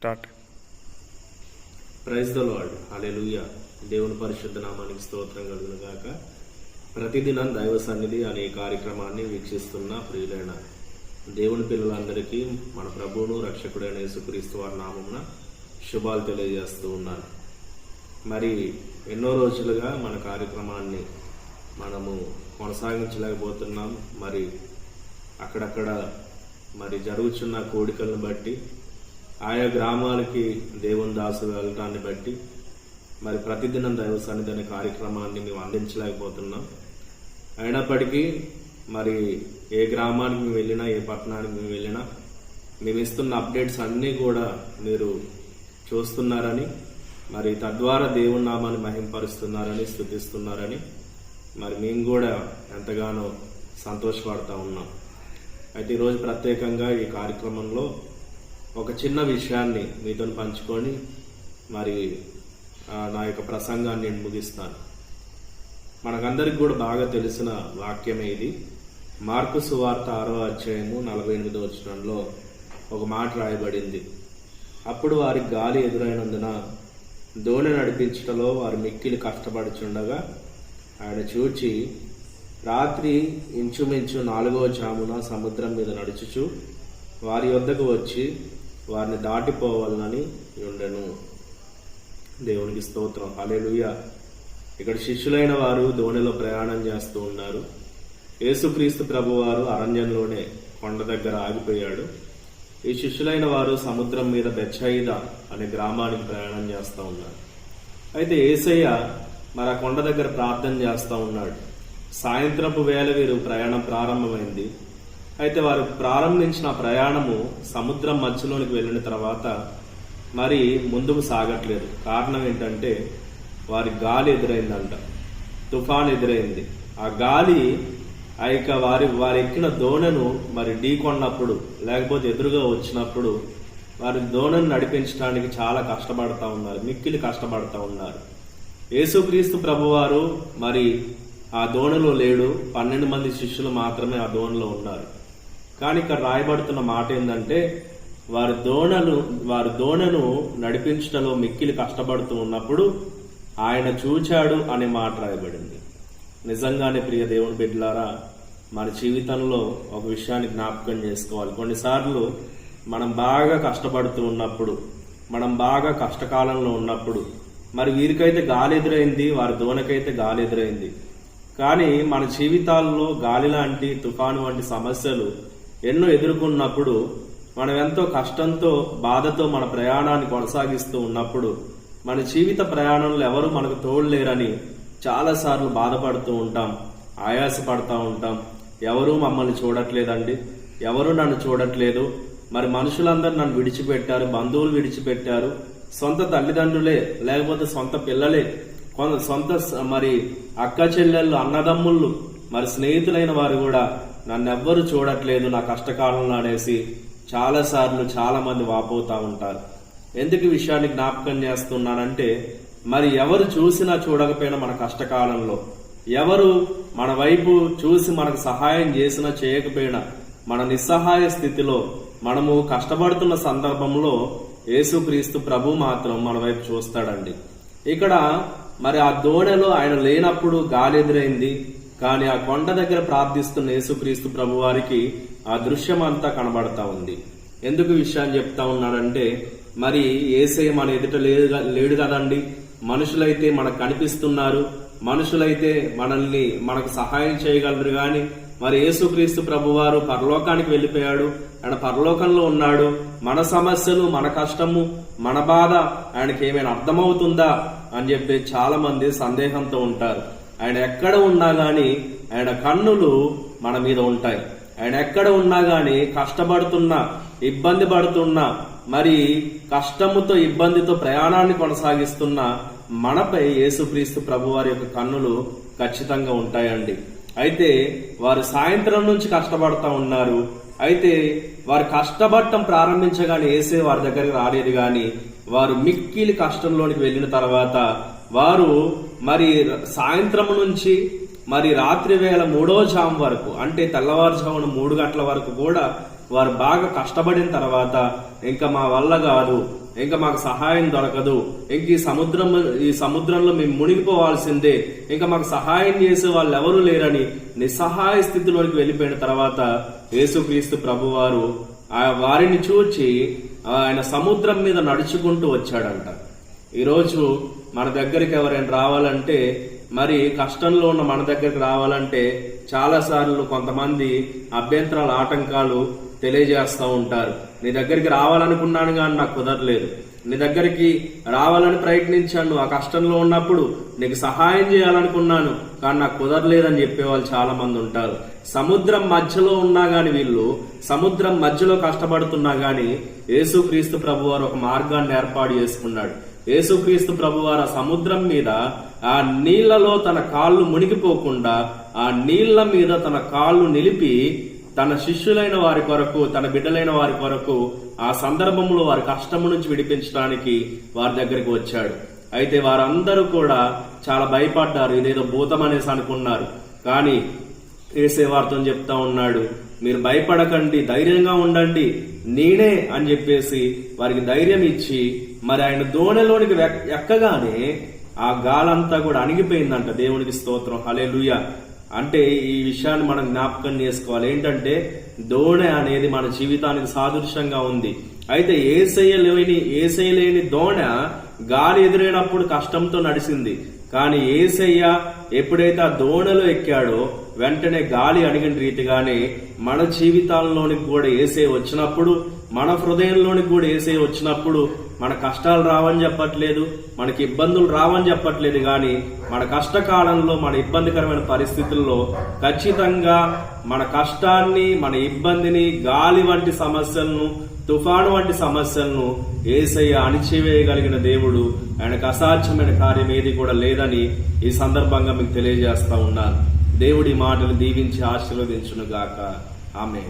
Start. Praise the lord. Hallelujah. దేవుని పరిశుద్ధ నామానికి స్తోత్రం కలుగును గాక ప్రతిదినం దైవ సన్నిధి అనే కార్యక్రమాన్ని వీక్షిస్తున్న ప్రియులైన దేవుని పిల్లలందరికీ మన ప్రభువును రక్షకుడైన యేసుక్రీస్తు వారి నామమున శుభాలు తెలియజేస్తూ ఉన్నాను. మరి ఎన్నో రోజులుగా మన కార్యక్రమాన్ని మనము కొనసాగించలేకపోతున్నాం. మరి అక్కడక్కడ మరి జరుగుతున్న కోడికలను బట్టి ఆయా గ్రామాలకి దేవుని దాసులు వెళ్ళటాన్ని బట్టి మరి ప్రతిదినం దైవ సన్నిధి అనే కార్యక్రమాన్ని మేము అందించలేకపోతున్నాం. అయినప్పటికీ మరి ఏ గ్రామానికి మేము వెళ్ళినా ఏ పట్టణానికి మేము వెళ్ళినా మేము ఇస్తున్న అప్డేట్స్ అన్నీ కూడా మీరు చూస్తున్నారని మరి తద్వారా దేవుని నామాన్ని మహింపరుస్తున్నారని స్థుతిస్తున్నారని మరి మేము కూడా ఎంతగానో సంతోషపడతా ఉన్నాం. అయితే ఈరోజు ప్రత్యేకంగా ఈ కార్యక్రమంలో ఒక చిన్న విషయాన్ని మీతో పంచుకొని మరి నా యొక్క ప్రసంగాన్ని నేను ముగిస్తాను. మనకందరికి కూడా బాగా తెలిసిన వాక్యమే ఇది. మార్కు సువార్త ఆరో అధ్యాయము నలభై ఎనిమిదో వచనంలో ఒక మాట రాయబడింది. అప్పుడు వారికి గాలి ఎదురైనందున దోణి నడిపించటలో వారు మిక్కిలి కష్టపడుచుండగా ఆయన చూచి రాత్రి ఇంచుమించు నాలుగవ జామున సముద్రం మీద నడుచుచు వారి వద్దకు వచ్చి వారిని దాటిపోవాలని ఉండెను. దేవునికి స్తోత్రం. హల్లెలూయ. ఇక్కడ శిష్యులైన వారు దోణిలో ప్రయాణం చేస్తూ ఉన్నారు. యేసుక్రీస్తు ప్రభువారు అరణ్యంలోనే కొండ దగ్గర ఆగిపోయాడు. ఈ శిష్యులైన వారు సముద్రం మీద బెచ్చయిద అనే గ్రామానికి ప్రయాణం చేస్తూ ఉన్నారు. అయితే ఏసయ్య మరి ఆ కొండ దగ్గర ప్రార్థన చేస్తూ ఉన్నాడు. సాయంత్రపు వేళ వీరు ప్రయాణం ప్రారంభమైంది. అయితే వారు ప్రారంభించిన ప్రయాణము సముద్రం మధ్యలోనికి వెళ్ళిన తర్వాత మరి ముందుకు సాగట్లేదు. కారణం ఏంటంటే వారి గాలి ఎదురైందంట. తుఫాన్ ఎదురైంది. ఆ గాలి ఆ యొక్క వారి వారు ఎక్కిన దోణను మరి ఢీకొన్నప్పుడు లేకపోతే ఎదురుగా వచ్చినప్పుడు వారి దోణను నడిపించడానికి చాలా కష్టపడతా ఉన్నారు. మిక్కిలి కష్టపడతా ఉన్నారు. యేసుక్రీస్తు ప్రభువారు మరి ఆ దోణిలో లేడు. పన్నెండు మంది శిష్యులు మాత్రమే ఆ దోణిలో ఉన్నారు. కానీ ఇక్కడ రాయబడుతున్న మాట ఏంటంటే వారి దోణను వారి దోణను నడిపించడంలో మిక్కిలి కష్టపడుతూ ఉన్నప్పుడు ఆయన చూచాడు అనే మాట రాయబడింది. నిజంగానే ప్రియ దేవుని బిడ్డలారా మన జీవితంలో ఒక విషయాన్ని జ్ఞాపకం చేసుకోవాలి. కొన్నిసార్లు మనం బాగా కష్టపడుతూ ఉన్నప్పుడు మనం బాగా కష్టకాలంలో ఉన్నప్పుడు మరి వీరికైతే గాలి ఎదురైంది వారి దోణకైతే గాలి ఎదురైంది కానీ మన జీవితాల్లో గాలి లాంటి తుఫాను వంటి సమస్యలు ఎన్నో ఎదుర్కొన్నప్పుడు మనం ఎంతో కష్టంతో బాధతో మన ప్రయాణాన్ని కొనసాగిస్తూ ఉన్నప్పుడు మన జీవిత ప్రయాణంలో ఎవరు మనకు తోడలేరని చాలాసార్లు బాధపడుతూ ఉంటాం ఆయాసపడతా ఉంటాం. ఎవరూ మమ్మల్ని చూడట్లేదండి. ఎవరు నన్ను చూడట్లేదు. మరి మనుషులందరూ నన్ను విడిచిపెట్టారు బంధువులు విడిచిపెట్టారు. సొంత తల్లిదండ్రులే లేకపోతే సొంత పిల్లలే. కొంత సొంత మరి అక్క చెల్లెళ్ళు అన్నదమ్ముళ్ళు మరి స్నేహితులైన వారు కూడా నన్నెవ్వరు చూడట్లేదు నా కష్టకాలంలో అనేసి చాలా సార్లు వాపోతూ ఉంటారు. ఎందుకు విషయాన్ని జ్ఞాపకం చేస్తున్నానంటే మరి ఎవరు చూసినా చూడకపోయినా మన కష్టకాలంలో ఎవరు మన వైపు చూసి మనకు సహాయం చేసినా చేయకపోయినా మన నిస్సహాయ స్థితిలో మనము కష్టపడుతున్న సందర్భంలో యేసుక్రీస్తు ప్రభు మాత్రం మన వైపు చూస్తాడండి. ఇక్కడ మరి ఆ దోణెలో ఆయన లేనప్పుడు గాలి ఎదురైంది కానీ ఆ కొండ దగ్గర ప్రార్థిస్తున్న యేసుక్రీస్తు ప్రభు వారికి ఆ దృశ్యం అంతా కనబడతా ఉంది. ఎందుకు విషయాన్ని చెప్తా ఉన్నాడంటే మరి ఏసై మన ఎదుట లేదు లేడు కదండి. మనుషులైతే మనకు కనిపిస్తున్నారు. మనుషులైతే మనల్ని మనకు సహాయం చేయగలరు కానీ మరి యేసుక్రీస్తు ప్రభువారు పరలోకానికి వెళ్ళిపోయాడు. ఆయన పరలోకంలో ఉన్నాడు. మన సమస్యలు మన కష్టము మన బాధ ఆయనకి ఏమైనా అర్థమవుతుందా అని చెప్పి చాలా మంది సందేహంతో ఉంటారు. ఆయన ఎక్కడ ఉన్నా కానీ ఆయన కన్నులు మన మీద ఉంటాయి. ఆయన ఎక్కడ ఉన్నా కానీ కష్టపడుతున్నా ఇబ్బంది పడుతున్నా మరి కష్టముతో ఇబ్బందితో ప్రయాణాన్ని కొనసాగిస్తున్న మనపై యేసుక్రీస్తు ప్రభు వారి యొక్క కన్నులు ఖచ్చితంగా ఉంటాయండి. అయితే వారు సాయంత్రం నుంచి కష్టపడతా ఉన్నారు. అయితే వారు కష్టపడటం ప్రారంభించగానే ఏసే వారి దగ్గరికి రాలేదు కానీ వారు మిక్కిలి కష్టంలోనికి వెళ్ళిన తర్వాత వారు మరి సాయంత్రం నుంచి మరి రాత్రి వేళ మూడో జాము వరకు అంటే తెల్లవారుజామున మూడు గంటల వరకు కూడా వారు బాగా కష్టపడిన తర్వాత ఇంకా మా వల్ల కాదు ఇంకా మాకు సహాయం దొరకదు ఇంక ఈ సముద్రం ఈ సముద్రంలో మేము మునిగిపోవాల్సిందే ఇంకా మాకు సహాయం చేసే వాళ్ళు ఎవరూ లేరని నిస్సహాయ స్థితిలోనికి వెళ్ళిపోయిన తర్వాత యేసుక్రీస్తు ప్రభువారు ఆ వారిని చూచి ఆయన సముద్రం మీద నడుచుకుంటూ వచ్చాడంట. ఈరోజు మన దగ్గరికి ఎవరైనా రావాలంటే మరి కష్టంలో ఉన్న మన దగ్గరికి రావాలంటే చాలా సార్లు కొంతమంది అభ్యంతరాలు ఆటంకాలు తెలియజేస్తూ ఉంటారు. నీ దగ్గరికి రావాలనుకున్నాను కానీ నాకు కుదరలేదు. నీ దగ్గరికి రావాలని ప్రయత్నించాను ఆ కష్టంలో ఉన్నప్పుడు నీకు సహాయం చేయాలనుకున్నాను కానీ నాకు కుదరలేదని చెప్పేవాళ్ళు చాలా మంది ఉంటారు. సముద్రం మధ్యలో ఉన్నా గాని వీళ్ళు సముద్రం మధ్యలో కష్టపడుతున్నా గాని యేసుక్రీస్తు ప్రభువారు ఒక మార్గాన్ని ఏర్పాటు చేసుకున్నాడు. యేసుక్రీస్తు ప్రభువారు ఆ సముద్రం మీద ఆ నీళ్ళలో తన కాళ్ళు మునిగిపోకుండా ఆ నీళ్ళ మీద తన కాళ్ళు నిలిపి తన శిష్యులైన వారి కొరకు తన బిడ్డలైన వారి కొరకు ఆ సందర్భంలో వారి కష్టము నుంచి విడిపించడానికి వారి దగ్గరికి వచ్చాడు. అయితే వారందరూ కూడా చాలా భయపడ్డారు. ఇదేదో భూతం అనేసి అనుకున్నారు. కానీ ఏసే వారితో చెప్తా ఉన్నాడు మీరు భయపడకండి ధైర్యంగా ఉండండి. నేనే అని చెప్పేసి వారికి ధైర్యం ఇచ్చి మరి ఆయన దోణిలోనికి ఎక్కగానే ఆ గాలంతా కూడా అణిగిపోయిందంట దేవునికి స్తోత్రం. హలే అంటే ఈ విషయాన్ని మనం జ్ఞాపకం చేసుకోవాలి. ఏంటంటే దోణె అనేది మన జీవితానికి సాదృశ్యంగా ఉంది. అయితే ఏసయ్య లేని ఏసయ్య లేని దోణ గాలి ఎదురైనప్పుడు కష్టంతో నడిచింది. కానీ ఏసయ్య ఎప్పుడైతే ఆ దోణలో ఎక్కాడో వెంటనే గాలి అడిగిన రీతిగానే మన జీవితాల్లోనికి కూడా ఏసే వచ్చినప్పుడు మన హృదయంలోనికి కూడా ఏసే వచ్చినప్పుడు మన కష్టాలు రావని చెప్పట్లేదు మనకి ఇబ్బందులు రావని చెప్పట్లేదు కానీ మన కష్టకాలంలో మన ఇబ్బందికరమైన పరిస్థితుల్లో ఖచ్చితంగా మన కష్టాన్ని మన ఇబ్బందిని గాలి వంటి సమస్యలను తుఫాను వంటి సమస్యలను ఏసయ్య అణిచివేయగలిగిన దేవుడు ఆయనకు అసాధ్యమైన కార్యం ఏది కూడా లేదని ఈ సందర్భంగా మీకు తెలియజేస్తా ఉన్నాను. దేవుడి మాటలు దీవించి ఆశీర్వదించును గాక ఆమె